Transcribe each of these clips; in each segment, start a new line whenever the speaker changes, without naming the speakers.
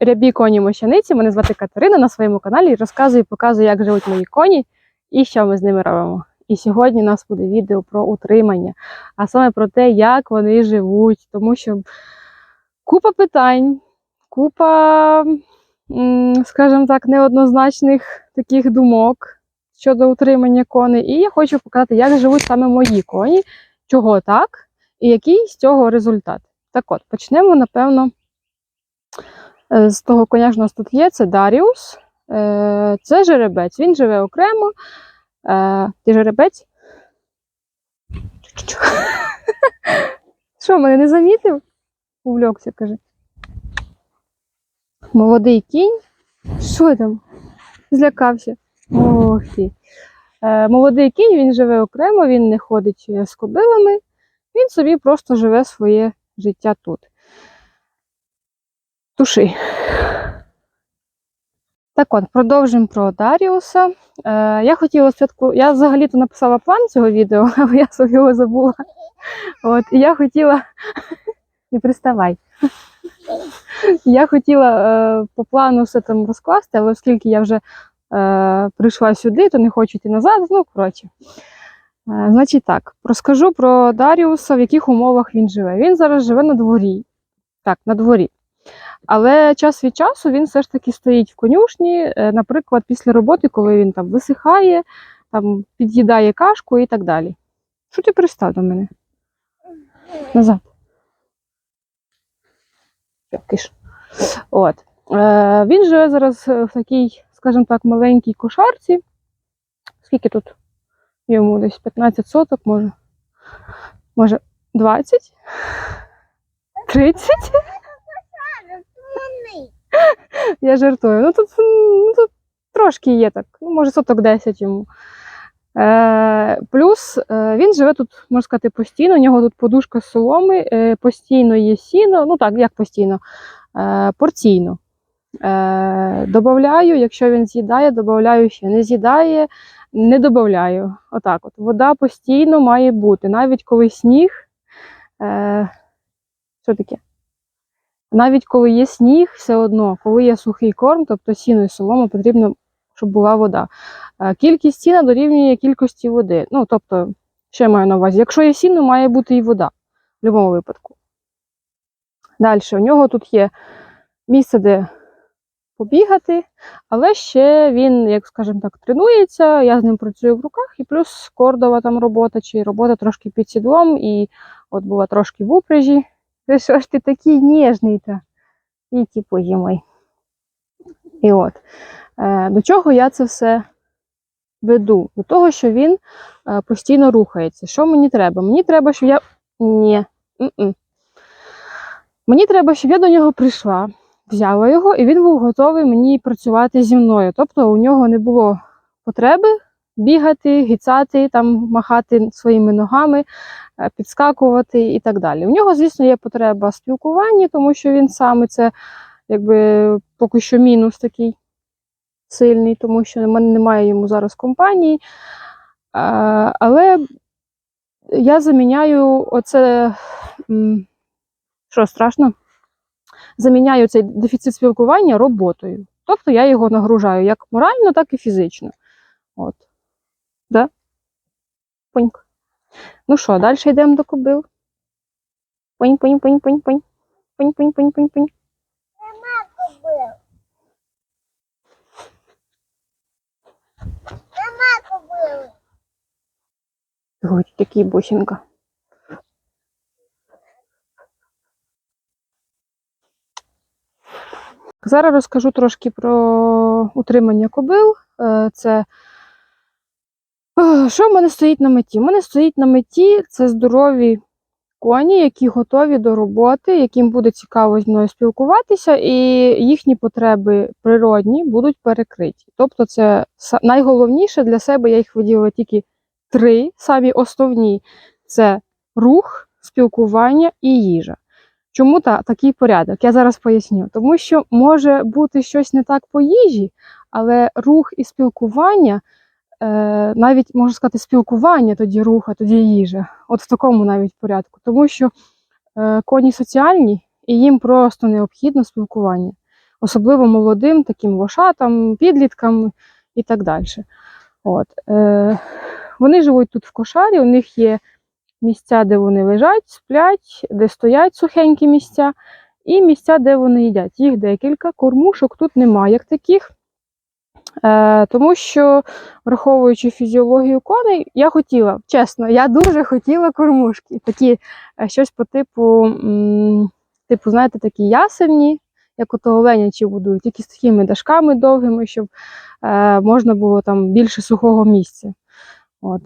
Рябі коні мощаниці. Мене звати Катерина на своєму каналі розказую, і показую, як живуть мої коні і що ми з ними робимо. І сьогодні у нас буде відео про утримання, а саме про те, як вони живуть, тому що купа питань, купа, скажімо так, неоднозначних таких думок щодо утримання коней. І я хочу показати, як живуть саме мої коні, чого так, і який з цього результат. Так от, почнемо, напевно, з того коня, у нас тут є, це Даріус. Е, Це жеребець. Він живе окремо. Е, Ти жеребець? Що, мене не замітив? Увлекся, каже. Молодий кінь. Що там? Злякався. Ох ти. Е, Молодий кінь, він живе окремо, він не ходить е, з кобилами, він собі просто живе своє життя тут. Туши. Так от, продовжимо про Даріуса. Е, я хотіла спочатку, я взагалі-то написала план цього відео, але я його забула. От, і я хотіла. Не приставай. Я хотіла е, по плану все там розкласти, але оскільки я вже е, прийшла сюди, то не хочу йти назад. Ну, коротше. Е, значить так, розкажу про Даріуса, в яких умовах він живе. Він зараз живе на дворі. Так, на дворі. Але час від часу він все ж таки стоїть в конюшні, е, наприклад, після роботи, коли він там висихає, там під'їдає кашку і так далі. Що ти пристав до мене? Назад. Киш. От. Е, він живе зараз в такій, скажімо так, маленькій кошарці. Скільки тут йому десь 15 соток, може. Може 20? 30? Я жартую. Ну тут, ну, тут трошки є так, ну, може соток 10 йому. Е, плюс е, він живе тут, можна сказати, постійно. У нього тут подушка з соломи, е, постійно є сіно. Ну так, як постійно, е, порційно. Е, добавляю, якщо він з'їдає, додаю ще. Не з'їдає, не додаю. Отак от. Вода постійно має бути. Навіть коли сніг. Е, що таке? Навіть коли є сніг, все одно, коли є сухий корм, тобто сіно і солома, потрібно, щоб була вода. Е, Кількість сіна дорівнює кількості води. Ну, тобто, що я маю на увазі? Якщо є сіно, має бути і вода в будь-якому випадку. Далі, у нього тут є місце, де побігати, але ще він, як скажімо так, тренується, я з ним працюю в руках, і плюс кордова там робота, чи робота трошки під сідлом, і от була трошки в упряжі. Ти що ж ти такий ніжний та і типу мой. І от. Е, до чого я це все веду? До того, що він е, постійно рухається. Що мені треба? Мені треба, щоб я. Ні. м-м. Мені треба, щоб я до нього прийшла, взяла його, і він був готовий мені працювати зі мною. Тобто у нього не було потреби бігати, гіцати, там, махати своїми ногами, е, підскакувати і так далі. У нього, звісно, є потреба в спілкуванні, тому що він саме це якби поки що мінус такий сильний, тому що в мене немає йому зараз компанії. Але я заміняю оце. Що страшно? Заміняю цей дефіцит спілкування роботою. Тобто я його нагружаю як морально, так і фізично. От. Да? Поньк. Ну що, далі йдемо до кобил. Понь, понь, понь, понь, понь. Понь, понь, понь, понь, понь. Ой, такий бусинка. Зараз розкажу трошки про утримання кобил. Е, Це що в мене стоїть на меті? У мене стоїть на меті це здорові коні, які готові до роботи, яким буде цікаво з мною спілкуватися, і їхні потреби природні будуть перекриті. Тобто, це найголовніше для себе, я їх виділила тільки три, самі основні це рух, спілкування і їжа. Чому та, такий порядок? Я зараз поясню. Тому що може бути щось не так по їжі, але рух і спілкування, навіть можна сказати, спілкування тоді рух, а тоді їжа. От в такому навіть порядку. Тому що е, коні соціальні і їм просто необхідно спілкування. особливо молодим таким лошатам, підліткам і так далі. От. Е, вони живуть тут в кошарі, у них є місця, де вони лежать, сплять, де стоять сухенькі місця, і місця, де вони їдять. Їх декілька, кормушок тут немає як таких. Е, тому що, враховуючи фізіологію коней, я хотіла, чесно, я дуже хотіла кормушки. Такі е, щось по типу, типу, знаєте, такі ясельні, як ото оленячі будують, тільки з такими дашками довгими, щоб е, можна було там більше сухого місця. От.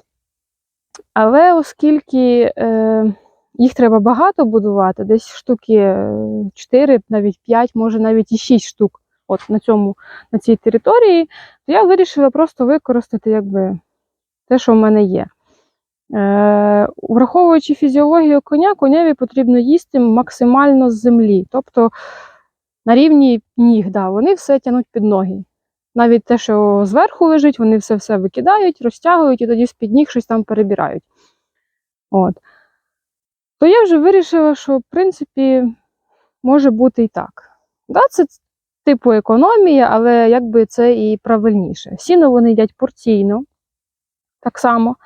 Але оскільки е, їх треба багато будувати, десь штуки 4, навіть 5, може навіть і 6 штук от на, цьому, на цій території, то я вирішила просто використати якби, те, що в мене є. Е, враховуючи фізіологію коня, коневі потрібно їсти максимально з землі. Тобто на рівні ніг, да, вони все тянуть під ноги. Навіть те, що зверху лежить, вони все все викидають, розтягують і тоді з-під ніг щось там перебирають. От. То я вже вирішила, що в принципі може бути і так. Да, це типу економія, але якби це і правильніше. Сіно вони їдять порційно, так само.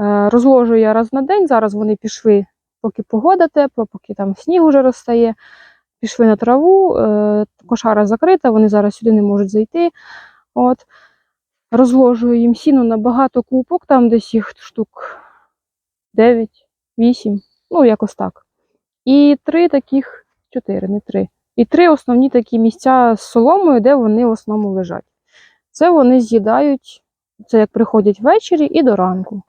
Е, Розложую я раз на день. Зараз вони пішли, поки погода тепла, поки там сніг уже розстає. Пішли на траву, е, кошара закрита, вони зараз сюди не можуть зайти. От. Розложую їм сіно на багато купок, там десь їх штук 9, 8, ну якось так. І три таких, чотири, не три. І три основні такі місця з соломою, де вони в основному лежать. Це вони з'їдають, це як приходять ввечері і до ранку.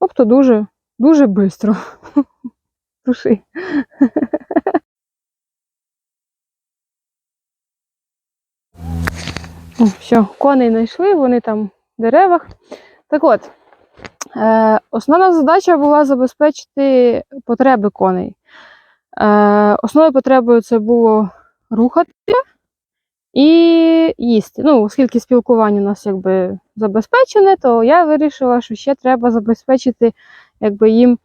Тобто дуже, дуже швидко. Туши. Все, коней знайшли, вони там в деревах. Так от, е, основна задача була забезпечити потреби коней. Е, основною потребою це було рухати і їсти. Ну, оскільки спілкування у нас якби забезпечене, то я вирішила, що ще треба забезпечити якби, їм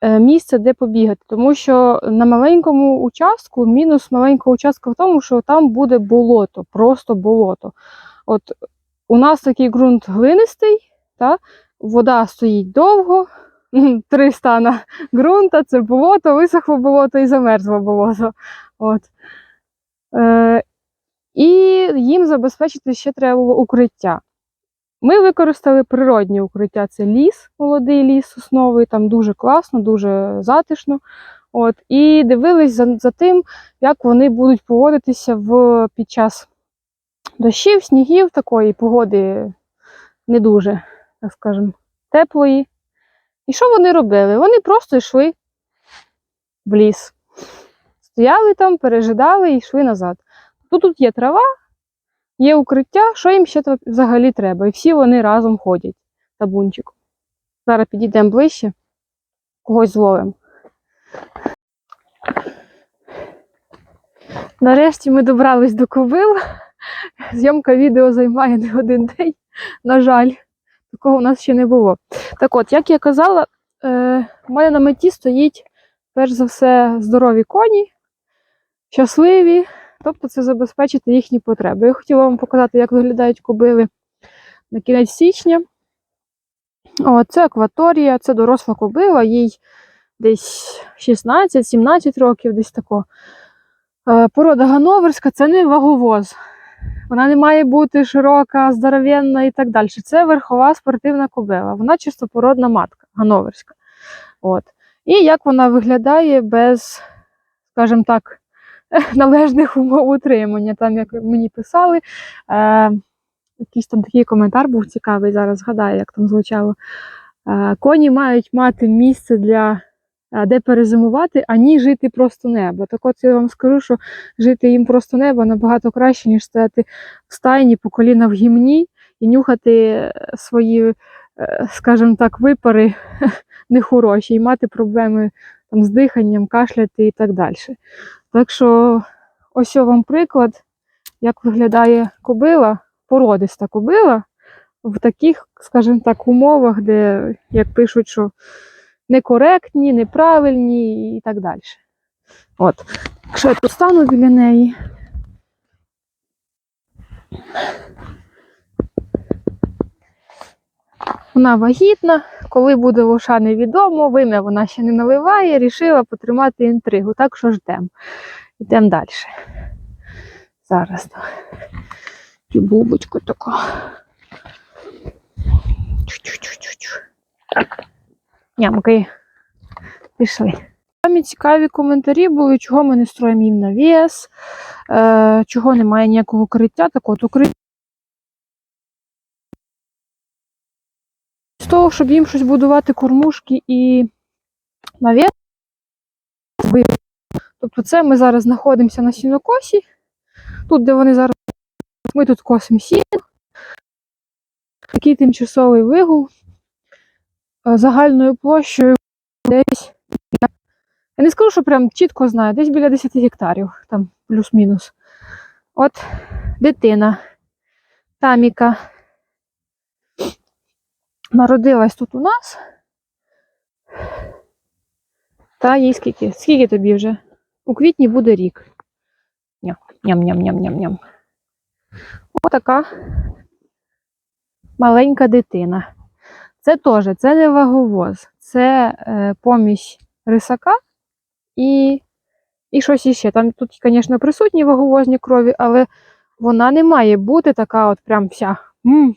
е, місце, де побігати. Тому що на маленькому участку, мінус маленького участка в тому, що там буде болото, просто болото. От у нас такий ґрунт глинистий, та? вода стоїть довго, три стана ґрунта, це болото, висохло болото і замерзло болото. От. Е, і їм забезпечити ще треба було укриття. Ми використали природні укриття. Це ліс, молодий ліс сосновий, там дуже класно, дуже затишно. От, і дивились за, за тим, як вони будуть поводитися в, під час дощів, снігів, такої погоди не дуже, так скажемо, теплої. І що вони робили? Вони просто йшли в ліс. Стояли там, пережидали і йшли назад. Тут, тут є трава, є укриття, що їм ще взагалі треба. І всі вони разом ходять табунчиком. Зараз підійдемо ближче, когось зловимо. Нарешті ми добрались до ковил. Зйомка відео займає не один день. На жаль, такого у нас ще не було. Так от, як я казала, е, в мене на меті стоїть перш за все здорові коні, щасливі, тобто це забезпечити їхні потреби. Я хотіла вам показати, як виглядають кобили на кінець січня. О, це акваторія, це доросла кобила, їй десь 16-17 років, десь тако. Е, Порода гановерська це не ваговоз. Вона не має бути широка, здоровенна і так далі. Це верхова спортивна кобила. Вона чистопородна матка гановерська. От. І як вона виглядає без, скажімо так, належних умов утримання. Там, як мені писали, е, якийсь там такий коментар був цікавий, зараз згадаю, як там звучало. Е, коні мають мати місце для де перезимувати, ані жити просто небо. Так от я вам скажу, що жити їм просто небо набагато краще, ніж стояти в стайні по коліна в гімні і нюхати е, свої, е, скажімо так, випари нехороші, і мати проблеми там, з диханням, кашляти і так далі. Так що ось вам приклад, як виглядає кобила, породиста кобила в таких, скажімо так, умовах, де, як пишуть, що некоректні, неправильні і так далі. От. Якщо я тут стану біля неї, Вона вагітна, коли буде лоша, невідомо, вим'я вона ще не наливає, рішила потримати інтригу, так що ждемо. Йдемо далі. Зараз. І бубочку таку. Чу-чу-чу-чу-чу. Нямки. Пішли. Самі цікаві коментарі були, чого ми не строїмо їм навіс, е, чого немає ніякого укриття. Так от укриття. З того, щоб їм щось будувати кормушки і навіс. Тобто це ми зараз знаходимося на сінокосі. Тут, де вони зараз, ми тут косимо сіно. Такий тимчасовий вигул загальною площею десь. Я не скажу, що прям чітко знаю, десь біля 10 гектарів, там плюс-мінус. От дитина, таміка. Народилась тут у нас. Та їй скільки? Скільки тобі вже? У квітні буде рік. Ням, Ням-ням-ням-ням-ням. Отака маленька дитина. Це теж, це не ваговоз, це е, помість рисака і, і щось іще. Там тут, звісно, присутні ваговозні крові, але вона не має бути така от прям вся. М,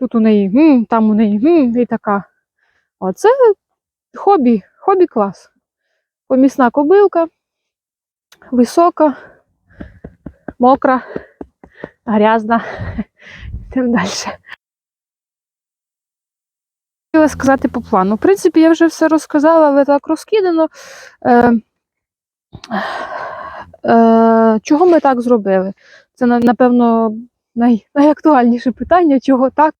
тут у неї, м, там у неї, м, і така. Оце хобі, хобі клас. Помісна кобилка, висока, мокра, грязна. Йдемо далі. Хотіла сказати по плану. В принципі, я вже все розказала, але так розкидано. Е, е, чого ми так зробили? Це, напевно, най, найактуальніше питання, чого так.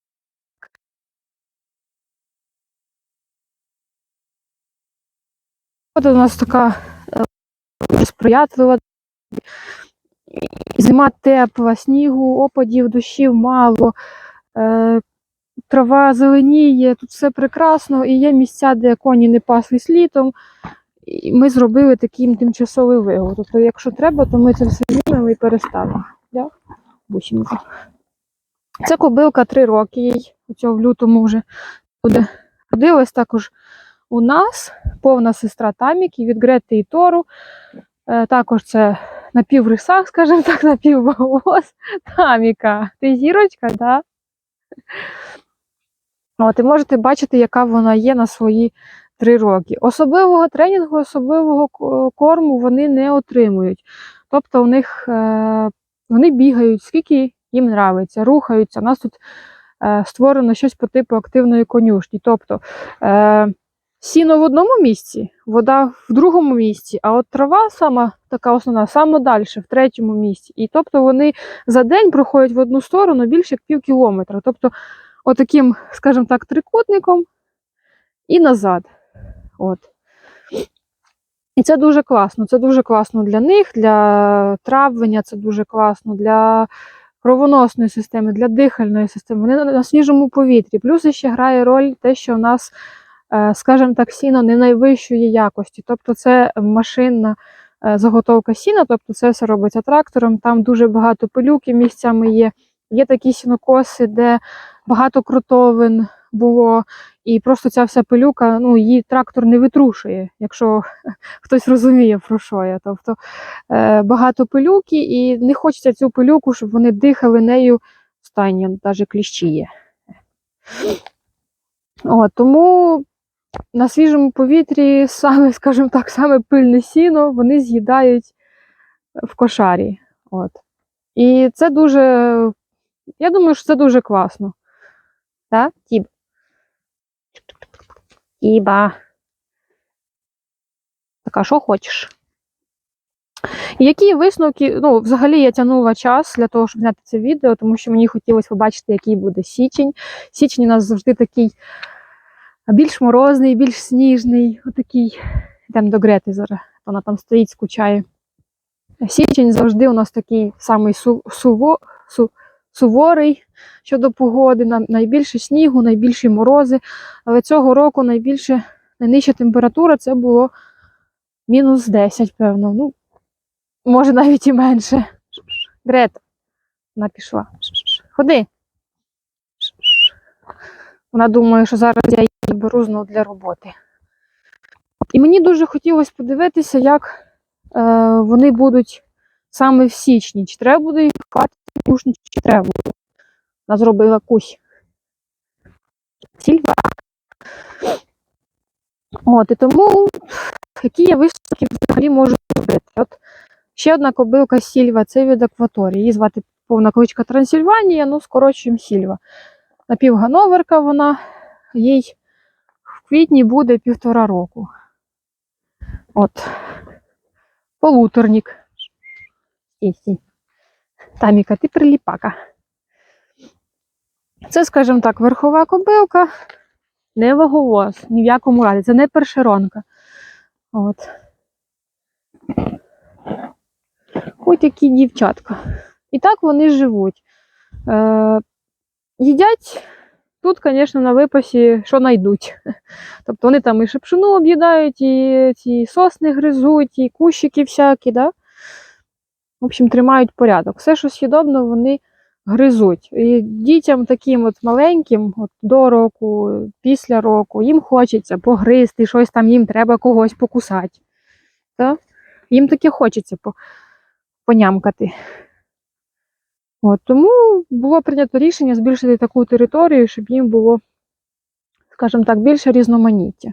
От у нас така е, сприятлива. Зима тепла, снігу, опадів, дощів мало. Е, трава зеленіє, тут все прекрасно, і є місця, де коні не паслись літом. І ми зробили такий тимчасовий вигул. Тобто, якщо треба, то ми це все знімемо і переставимо. Це кобилка 3 роки їй. В лютому вже буде. Родилась також у нас повна сестра Таміки від Грети і Тору. Е, також це напіврисак, скажімо так, напіввоз. Таміка. Ти зірочка, так? Да? От, і можете бачити, яка вона є на свої три роки. Особливого тренінгу, особливого корму вони не отримують. Тобто у них е, вони бігають, скільки їм нравиться, рухаються. У нас тут е, створено щось по типу активної конюшні. Тобто е, сіно в одному місці, вода в другому місці, а от трава сама така основна, саме далі, в третьому місці. І тобто вони за день проходять в одну сторону більше як пів кілометра. Тобто отаким, скажімо так, трикутником і назад. От. І це дуже класно. Це дуже класно для них, для травлення, це дуже класно для кровоносної системи, для дихальної системи. Вони на, свіжому повітрі. Плюс ще грає роль те, що в нас, е, скажімо так, сіно не найвищої якості. Тобто це машинна е, заготовка сіна, тобто це все робиться трактором. Там дуже багато пилюки місцями є. Є такі сінокоси, де багато крутовин було, і просто ця вся пилюка, ну, її трактор не витрушує, якщо хтось розуміє, про що я. Тобто е, багато пилюки, і не хочеться цю пилюку, щоб вони дихали нею останнє, навіть кліщі є. От, тому на свіжому повітрі саме, скажімо так, саме пильне сіно вони з'їдають в кошарі. От. І це дуже, я думаю, що це дуже класно. Так, Тіб? Тіба. Така, що хочеш? Які висновки, ну, взагалі я тягнула час для того, щоб зняти це відео, тому що мені хотілося побачити, який буде січень. Січень у нас завжди такий більш морозний, більш сніжний, отакий. Йдемо до Грети зараз, вона там стоїть, скучає. Січень завжди у нас такий самий су, суво, су, суворий щодо погоди, найбільше снігу, найбільші морози. Але цього року найбільше, найнижча температура це було мінус 10, певно. Ну, може навіть і менше. Грета, Вона пішла. Ходи. Вона думає, що зараз я її беру знову для роботи. І мені дуже хотілося подивитися, як е, вони будуть саме в січні. Чи треба буде їх ховати в кушні, чи треба буде. Вона зробила кусь. Сільва. От, і тому які я висновки взагалі можу робити. От ще одна кобилка Сільва, це від акваторії. Її звати повна кличка Трансильванія, ну скорочуємо Сільва. Напівгановерка вона, їй в квітні буде півтора року. От. Полуторник. Стій, стій. Таміка, ти приліпака. Це, скажімо так, верхова кобилка, не ваговоз, ні в якому разі. Це не першеронка. От. Ось такі дівчатка. І так вони живуть. Е, їдять тут, звісно, на випасі, що знайдуть. Тобто вони там і шепшину об'їдають, і ці сосни гризуть, і кущики всякі, да? В общем, тримають порядок. Все, що с'їдобно, вони гризуть. І дітям таким от маленьким, от до року, після року, їм хочеться погризти, щось там їм треба когось покусати. Та? Їм таке хочеться по- понямкати. От, тому було прийнято рішення збільшити таку територію, щоб їм було, скажімо так, більше різноманіття.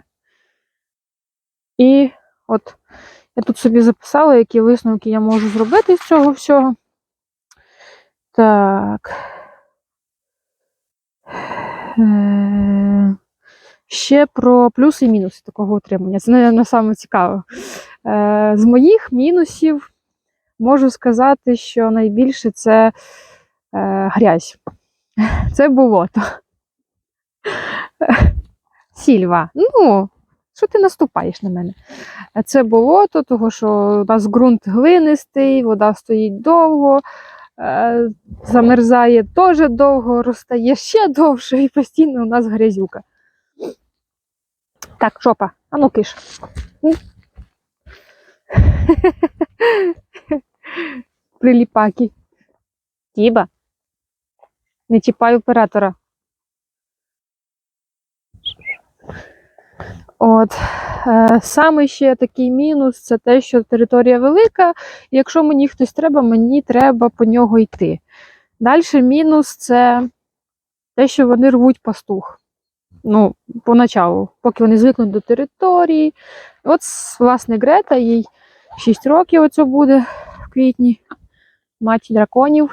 І от я тут собі записала, які висновки я можу зробити з цього всього. Так. Е, Ще про плюси і мінуси такого утримання. Це, мабуть, саме цікаво. Е, З моїх мінусів можу сказати, що найбільше це е, грязь. Це болото. Сільва. Ну, що ти наступаєш на мене? Це болото, тому що у нас ґрунт глинистий, вода стоїть довго, е, замерзає теж довго, розтає ще довше, і постійно у нас грязюка. Так, жопа, а ну киш. Приліпаки. Тіба. Не чіпай оператора. От. Е, саме ще такий мінус це те, що територія велика, і якщо мені хтось треба, мені треба по нього йти. Далі мінус це те, що вони рвуть пастух. Ну, поначалу, поки вони звикнуть до території. От, власне, Грета, їй 6 років оце буде в квітні. Мать драконів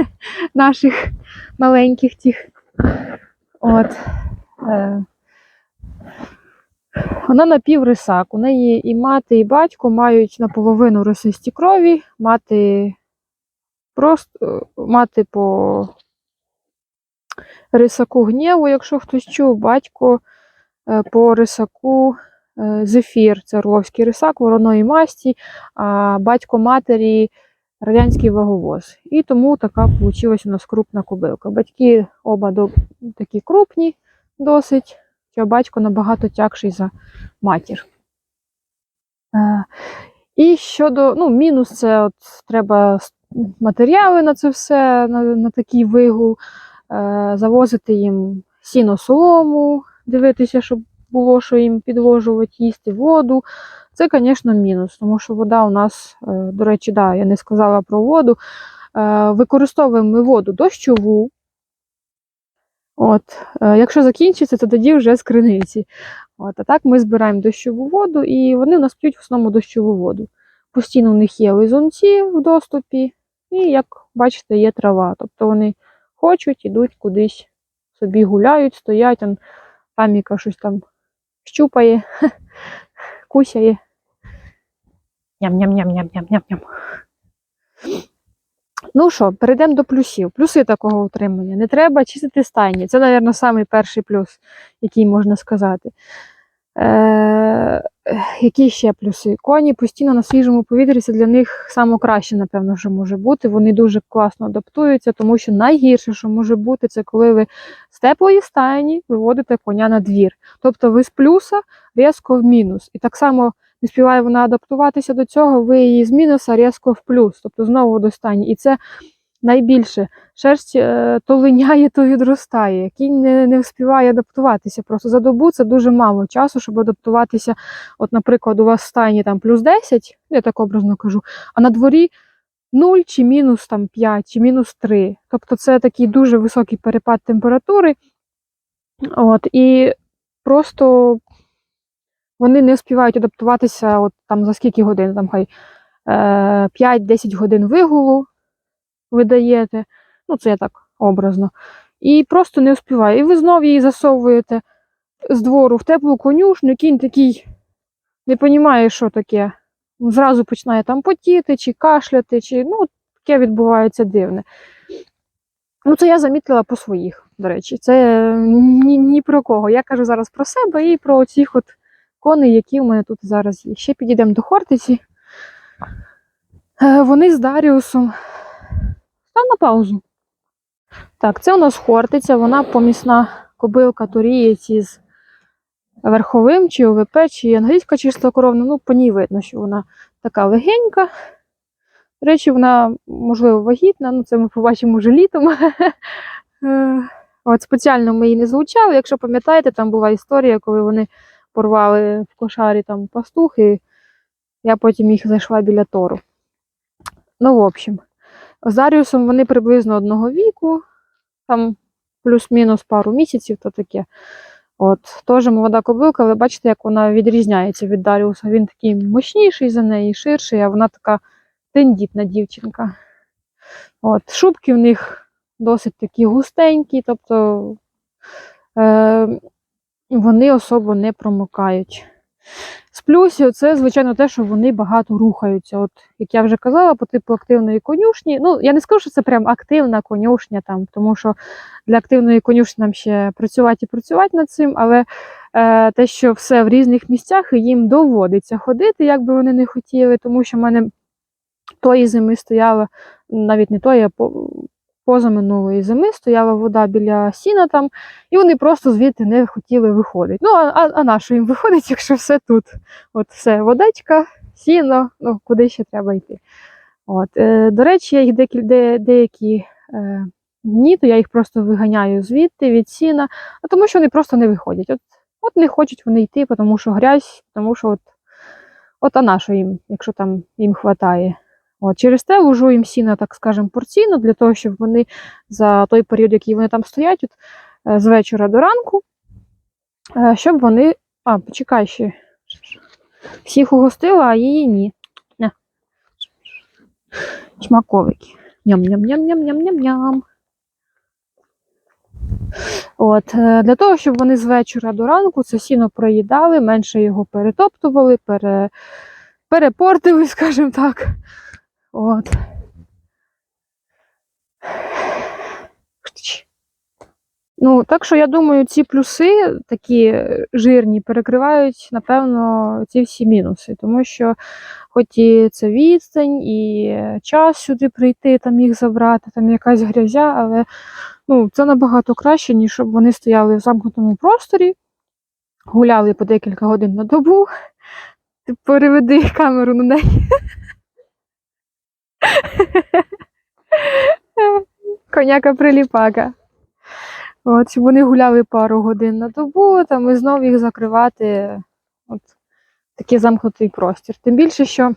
наших маленьких тих. От. Е, вона напіврисак. У неї і мати, і батько мають наполовину росисті крові, мати просто мати по рисаку гнєву, якщо хтось чув, батько е, по рисаку е, зефір. Це орловський рисак вороної масті, а батько матері радянський ваговоз. І тому така вийшла у нас крупна кобилка. Батьки оба такі крупні досить, а батько набагато тягший за матір. Е, І щодо ну, мінус, це от треба матеріали на це все, на, на такий вигул, е, завозити їм сіно солому, дивитися, щоб було, що їм підвожувати, їсти воду. Це, звісно, мінус, тому що вода у нас, е, до речі, да, я не сказала про воду. Використовуємо воду дощову. От, е, якщо закінчиться, то тоді вже з криниці. От, а так ми збираємо дощову воду, і вони у нас п'ють в основному дощову воду. Постійно у них є лизунці в доступі, і, як бачите, є трава. Тобто вони хочуть, ідуть кудись, собі гуляють, стоять, он, таміка щось там щупає, кусяє. Ням-ням-ням-ням-ням-ням-ням. Ну що, перейдемо до плюсів. Плюси такого утримання. Не треба чистити стайні. Це, мабуть, перший плюс, який можна сказати. Е, які ще плюси? Коні постійно на свіжому повітрі це для них саме краще, напевно, що може бути. Вони дуже класно адаптуються, тому що найгірше, що може бути, це коли ви з теплої стайні виводите коня на двір. Тобто ви з плюса різко в мінус. І так само не співає вона адаптуватися до цього, ви її з мінуса різко в плюс, тобто знову до стані. І це найбільше. Шерсть е, то линяє, то відростає. Кінь не, не встигає адаптуватися. Просто за добу це дуже мало часу, щоб адаптуватися. От, наприклад, у вас в стайні там плюс 10, я так образно кажу, а на дворі 0 чи мінус там 5, чи мінус 3. Тобто це такий дуже високий перепад температури. От, і просто вони не встигають адаптуватися от там за скільки годин, там хай е, 5-10 годин вигулу ви даєте. Ну, це я так образно. І просто не вспіває. І ви знов її засовуєте з двору в теплу конюшню, кінь такий не розуміє, що таке. Зразу починає там потіти, чи кашляти, чи ну, таке відбувається дивне. Ну, це я замітила по своїх, до речі. Це ні, ні про кого. Я кажу зараз про себе і про цих от коней, які в мене тут зараз є. Ще підійдемо до Хортиці. Е, Вони з Даріусом. Став на паузу. Так, це у нас Хортиця, вона помісна кобилка турієць із верховим, чи ОВП, чи англійська чистокровна. Ну, по ній видно, що вона така легенька. До речі, вона, можливо, вагітна, ну це ми побачимо вже літом. Е, От спеціально ми її не звучали. Якщо пам'ятаєте, там була історія, коли вони порвали в кошарі там пастух, і я потім їх зайшла біля тору. Ну, в общем, з Даріусом вони приблизно одного віку, там плюс-мінус пару місяців, то таке. От, теж молода кобилка, але бачите, як вона відрізняється від Даріуса. Він такий мощніший за неї, ширший, а вона така тендітна дівчинка. От, шубки в них досить такі густенькі, тобто е, вони особо не промокають. З плюсів це, звичайно, те, що вони багато рухаються. От, як я вже казала, по типу активної конюшні. Ну, я не скажу, що це прям активна конюшня, там, тому що для активної конюшні нам ще працювати і працювати над цим, але е, те, що все в різних місцях, і їм доводиться ходити, як би вони не хотіли, тому що в мене тої зими стояла, навіть не тої, а позаминулої зими стояла вода біля сіна там, і вони просто звідти не хотіли виходити. Ну, а, а, на що їм виходить, якщо все тут? От все, водичка, сіно, ну куди ще треба йти. От, е, до речі, я їх декіль, де, деякі е, дні, то я їх просто виганяю звідти від сіна, а тому що вони просто не виходять. От, от не хочуть вони йти, тому що грязь, тому що от, от а на що їм, якщо там їм хватає. От, через те ложу їм сіна, так скажемо, порційно, для того, щоб вони за той період, який вони там стоять, от, е, з вечора до ранку, е, щоб вони. А, почекай ще. Всіх угостила, а її ні. Не. Чмаковики. Ням-ням-ням-ням-ням-ням-ням. От, е, для того, щоб вони з вечора до ранку це сіно проїдали, менше його перетоптували, пере, перепортили, скажімо так. От. Ну, так що я думаю, ці плюси такі жирні перекривають, напевно, ці всі мінуси. Тому що, хоч і це відстань, і час сюди прийти, там їх забрати, там якась грязя, але ну, це набагато краще, ніж щоб вони стояли в замкнутому просторі, гуляли по декілька годин на добу. Ти переведи камеру на неї. Коняка приліпака. От, щоб вони гуляли пару годин на добу, там і знов їх закривати. От такий замкнутий простір. Тим більше, що,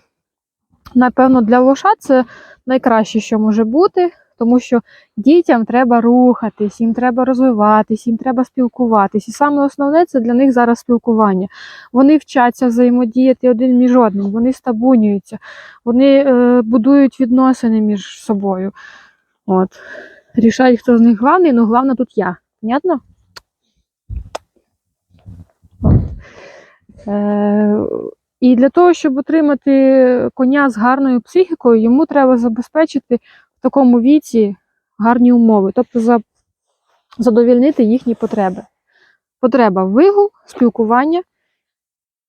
напевно, для лоша це найкраще, що може бути, тому що дітям треба рухатись, їм треба розвиватись, їм треба спілкуватись. І саме основне це для них зараз спілкування. Вони вчаться взаємодіяти один між одним, вони стабунюються, вони е, будують відносини між собою. От. Рішають, хто з них главний, але головна тут я. Понятно? Е, і для того, щоб отримати коня з гарною психікою, йому треба забезпечити такому віці гарні умови, тобто задовільнити їхні потреби. Потреба вигул, спілкування.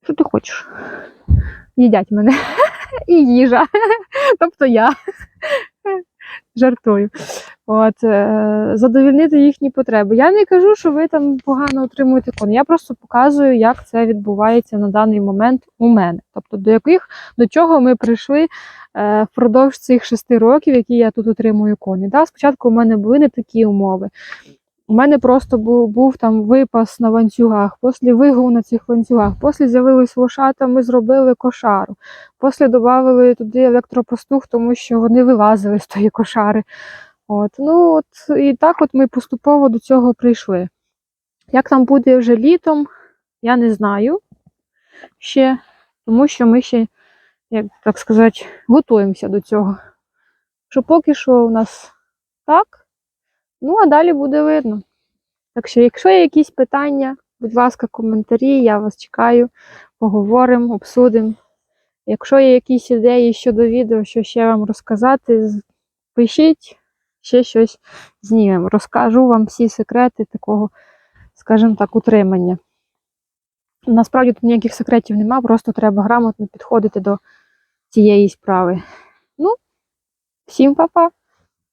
Що ти хочеш? Їдять мене. І їжа. Тобто я. Жартую. От, е, задовільнити їхні потреби. Я не кажу, що ви там погано отримуєте кон. Я просто показую, як це відбувається на даний момент у мене. Тобто, до яких до чого ми прийшли е, впродовж цих шести років, які я тут отримую коні. Да? Спочатку у мене були не такі умови. У мене просто був, був там випас на ланцюгах, після вигул на цих ланцюгах, після з'явились вошата, ми зробили кошару. Після додали туди електропастух, тому що вони вилазили з тої кошари. От, ну от і так от ми поступово до цього прийшли. Як там буде вже літом, я не знаю ще, тому що ми ще, як так сказати, готуємося до цього. Що поки що у нас так, ну а далі буде видно. Так що, якщо є якісь питання, будь ласка, коментарі, я вас чекаю, поговоримо, обсудимо. Якщо є якісь ідеї щодо відео, що ще вам розказати, пишіть, ще щось знімемо. Розкажу вам всі секрети такого, скажімо так, утримання. Насправді тут ніяких секретів нема, просто треба грамотно підходити до цієї справи. Ну, всім па-па!